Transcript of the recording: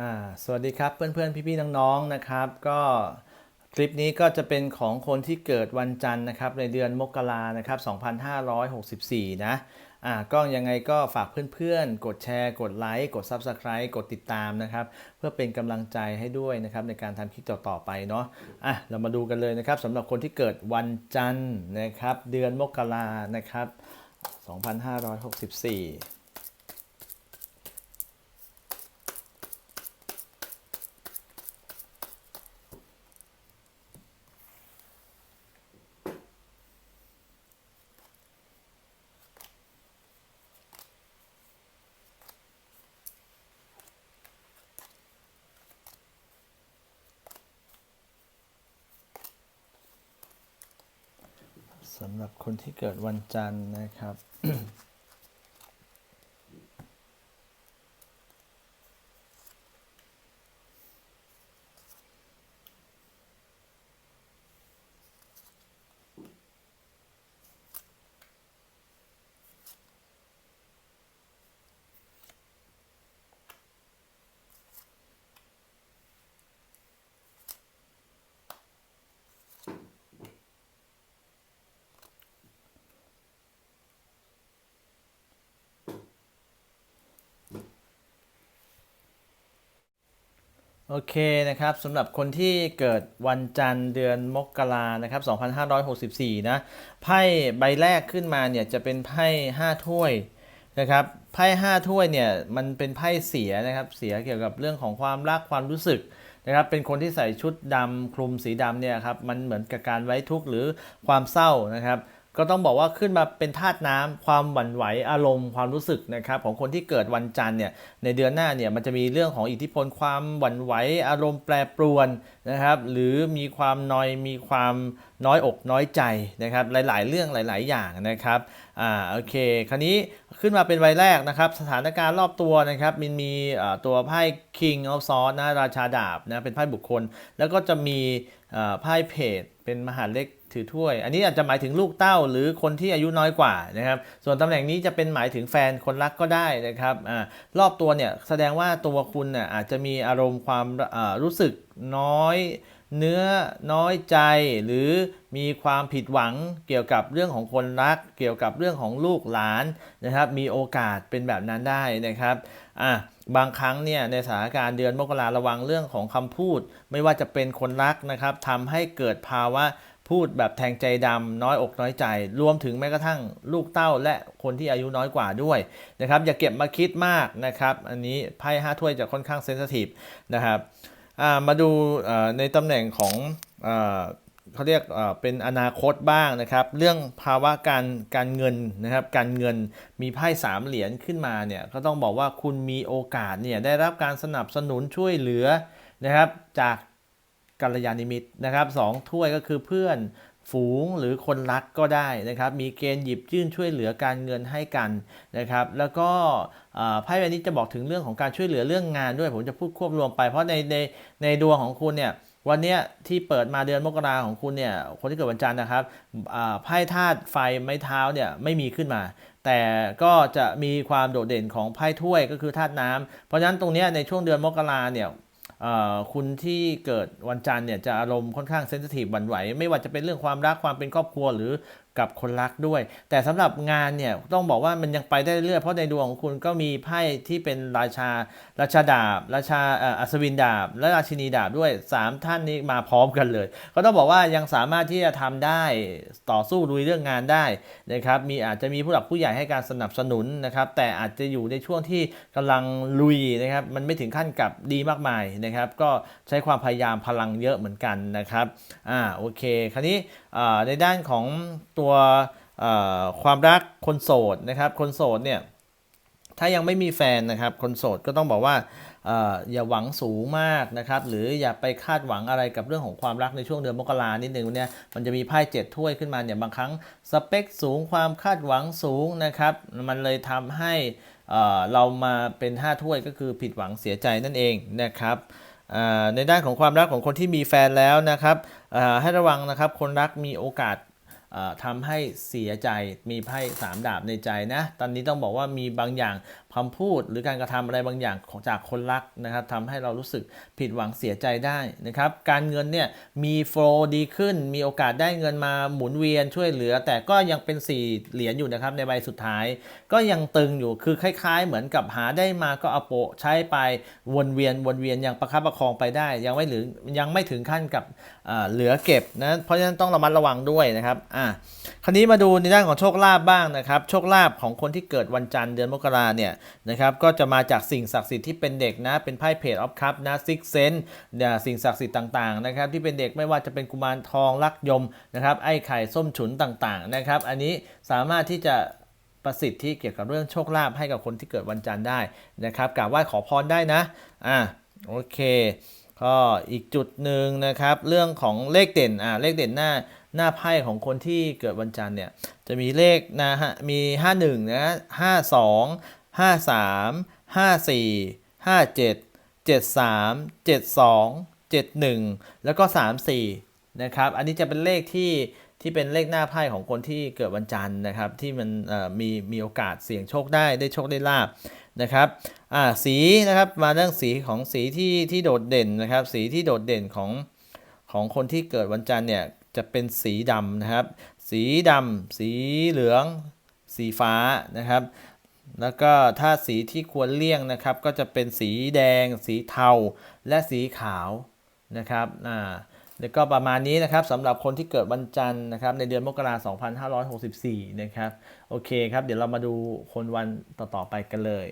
อ่าสวัสดีครับเพื่อนๆ พี่ๆ น้องๆ นะครับ ก็คลิปนี้ก็จะเป็นของคนที่เกิดวันจันทร์นะครับในเดือนมกรานะครับ2564 นะอ่าก็ยังไงก็ฝากเพื่อนๆ กดแชร์ กดไลค์ กด Subscribe กดติดตามนะครับ เพื่อเป็นกำลังใจให้ด้วยนะครับในการทำคลิปต่อๆไปเนาะอะเรามาดูกันเลยนะครับสำหรับคนที่เกิดวันจันทร์นะครับเดือนมกรานะครับ 2564 สำหรับคนที่เกิดวันจันทร์นะครับ โอเคนะครับสำหรับคนที่เกิดวันจันทร์เดือนมกรานะครับ2564 นะไพ่ใบแรกขึ้นมาเนี่ยจะเป็นไพ่5ถ้วยนะครับไพ่5ถ้วยเนี่ยมันเป็นไพ่เสียนะครับเสียเกี่ยวกับเรื่องของความรักความรู้สึกนะครับเป็นคนที่ใส่ชุดดำคลุมสีดำเนี่ยครับมันเหมือนกับการไว้ทุกข์หรือความเศร้านะครับ ก็ต้องบอกว่าขึ้นมาเป็นธาตุน้ำความหวั่นไหวอารมณ์ความรู้สึกนะครับของคนที่เกิดวันจันทร์เนี่ยในเดือนหน้าเนี่ยมันจะมีเรื่องของอิทธิพลความหวั่นไหวอารมณ์แปรปรวน นะครับ หรือมีความนอยมีความน้อยอกน้อยใจนะครับ หลาย ๆ เรื่องหลาย ๆ อย่างนะครับอ่าโอเค คราวนี้ขึ้นมาเป็นใบแรกนะครับ สถานการณ์รอบตัวนะครับมันมีตัวไพ่ King of Swords นะราชาดาบนะเป็นไพ่บุคคล แล้วก็จะมีไพ่เพจเป็นมหาเล็กถือถ้วย อันนี้อาจจะหมายถึงลูกเต้าหรือคนที่อายุน้อยกว่านะครับ ส่วนตำแหน่งนี้จะเป็นหมายถึงแฟนคนรักก็ได้นะครับอารอบตัวเนี่ยแสดงว่าตัวคุณน่ะอาจจะมีอารมณ์ความรู้สึก น้อยเนื้อน้อยใจหรือมีความผิดหวังเกี่ยวกับเรื่องของคนรัก เกี่ยวกับเรื่องของลูกหลานนะครับ มีโอกาสเป็นแบบนั้นได้นะครับอะบางครั้งเนี่ยในสถานการณ์เดือนมกราระวังเรื่องของคำพูด ไม่ว่าจะเป็นคนรักนะครับทำให้เกิดภาวะพูดแบบแทงใจดำน้อยอกน้อยใจ รวมถึงแม้กระทั่งลูกเต้าและคนที่อายุน้อยกว่าด้วยนะครับอย่าเก็บมาคิดมากนะครับ อันนี้ไพ่ห้าถ้วยจะค่อนข้างเซนซิทีฟนะครับ มาดูในตำแหน่งของเอ่อเขาเรียกเอ่อเป็นอนาคตบ้างนะครับ เรื่องภาวะการการเงินนะครับ การเงินมีไพ่สามเหรียญขึ้นมาเนี่ยก็ต้องบอกว่าคุณมีโอกาสเนี่ยได้รับการสนับสนุนช่วยเหลือนะครับจากกัลยาณมิตรนะครับสองถ้วยก็คือเพื่อน ฝูงหรือคนรักก็ได้นะครับ มีเกณฑ์หยิบยื่นช่วยเหลือการเงินให้กันนะครับ แล้วก็ไพ่ใบนี้จะบอกถึงเรื่องของการช่วยเหลือเรื่องงานด้วย ผมจะพูดควบรวมไป เพราะในในในดวงของคุณเนี่ยวันนี้ที่เปิดมาเดือนมกราของคุณเนี่ยคนที่เกิดวันจันทร์นะครับไพ่ธาตุไฟไม้เท้าเนี่ยไม่มีขึ้นมา แต่ก็จะมีความโดดเด่นของไพ่ถ้วยก็คือธาตุน้ำเพราะฉะนั้นตรงนี้ในช่วงเดือนมกราเนี่ย คุณที่เกิดวันจันทร์เนี่ยจะอารมณ์ค่อนข้างเซนซิทีฟหวั่นไหว ไม่ว่าจะเป็นเรื่องความรักความเป็นครอบครัว หรือ กับคนรักด้วย แต่สำหรับงานเนี่ยต้องบอกว่ามันยังไปได้เรื่อยเพราะในดวงของคุณก็มีไพ่ที่เป็นราชา ราชาดาบ ราชาอัศวินดาบ และราชินีดาบด้วย 3 ท่านนี้มาพร้อมกันเลย ก็ต้องบอกว่ายังสามารถที่จะทำได้ต่อสู้ลุยเรื่องงานได้นะครับมีอาจจะมีผู้หลักผู้ใหญ่ให้การสนับสนุนนะครับแต่อาจจะอยู่ในช่วงที่กำลังลุยนะครับมันไม่ถึงขั้นกับดีมากมายนะครับก็ใช้ความพยายามพลังเยอะเหมือนกันนะครับอ่าโอเค คราวนี้ในด้านของตัวอ่าความรักคนโสดนะครับ คนโสดเนี่ยถ้ายังไม่มีแฟนนะครับ คนโสดก็ต้องบอกว่าอย่าหวังสูงมากนะครับ หรืออย่าไปคาดหวังอะไรกับเรื่องของความรักในช่วงเดือนมกรานิดนึงเนี่ยมันจะมีไพ่เจ็ดถ้วยขึ้นมาเนี่ยบางครั้งสเปคสูงความคาดหวังสูงนะครับ มันเลยทำให้เรามาเป็น 5 ถ้วยก็คือผิดหวังเสียใจนั่นเองนะครับในด้านของความรักของคนที่มีแฟนแล้วนะครับให้ระวังนะครับ คนรักมีโอกาส ทำให้เสียใจมีไพ่สามดาบในใจนะ ตอนนี้ต้องบอกว่ามีบางอย่าง คำพูดหรือการกระทำอะไรบางอย่างของจากคนรักนะครับทำให้เรารู้สึกผิดหวังเสียใจได้นะครับ การเงินเนี่ยมีโฟลดีขึ้น มีโอกาสได้เงินมาหมุนเวียนช่วยเหลือ แต่ก็ยังเป็นสี่เหรียญอยู่นะครับในใบสุดท้าย ก็ยังตึงอยู่คือคล้าย ๆ เหมือนกับหาได้มาก็เอาโปะใช้ไปวนเวียนวนเวียนยังประคับประคองไปได้ ยังไม่ถึงยังไม่ถึงขั้นกับเหลือเก็บนะเพราะฉะนั้นต้องระมัดระวังด้วยนะครับอะคราวนี้มาดูในด้านของโชคลาภบ้างนะครับ โชคลาภของคนที่เกิดวันจันทร์เดือนมกราเนี่ยนะครับก็จะมาจากสิ่งศักดิ์สิทธิ์ที่เป็นเด็กนะ เป็นไพ่เพจออฟคัพนะซิกเซนเนี่ยสิ่งศักดิ์สิทธิ์ต่างๆนะครับที่เป็นเด็กไม่ว่าจะเป็นกุมารทองลักยมนะครับไอ้ไข่ส้มฉุนต่างๆนะครับอันนี้สามารถที่จะประสิทธิ์ที่เกี่ยวกับเรื่องโชคลาภให้กับคนที่เกิดวันจันทร์ได้นะครับกราบไหว้ขอพรได้นะอะโอเคก็อีกจุดหนึ่งนะครับเรื่องของเลขเด่นอะเลขเด่นหน้าหน้าไพ่ของคนที่เกิดวันจันทร์เนี่ยจะมีเลขนะฮะมี 51นะ52 53 54 57 73 72 71แล้วก็34นะครับ อันนี้จะเป็นเลขที่ที่เป็นเลขหน้าไพ่ของคนที่เกิดวันจันทร์นะครับ ที่มันมีมีโอกาสเสี่ยงโชคได้ได้โชคได้ลาบนะครับอ่าสีนะครับมาเรื่องสีของสีที่ที่โดดเด่นนะครับ สีที่โดดเด่นของของคนที่เกิดวันจันทร์เนี่ยจะเป็นสีดำนะครับ สีดำสีเหลือง สีฟ้านะครับ แล้วก็ถ้าสีที่ควรเลี่ยงนะครับ ก็จะเป็นสีแดง สีเทา และสีขาวนะครับอ่าแล้วก็ประมาณนี้นะครับสำหรับคนที่เกิดวันจันทร์นะครับ ในเดือนมกราคม2564 นะครับ โอเคครับ เดี๋ยวเรามาดูคนวันต่อ ๆ ไปกันเลย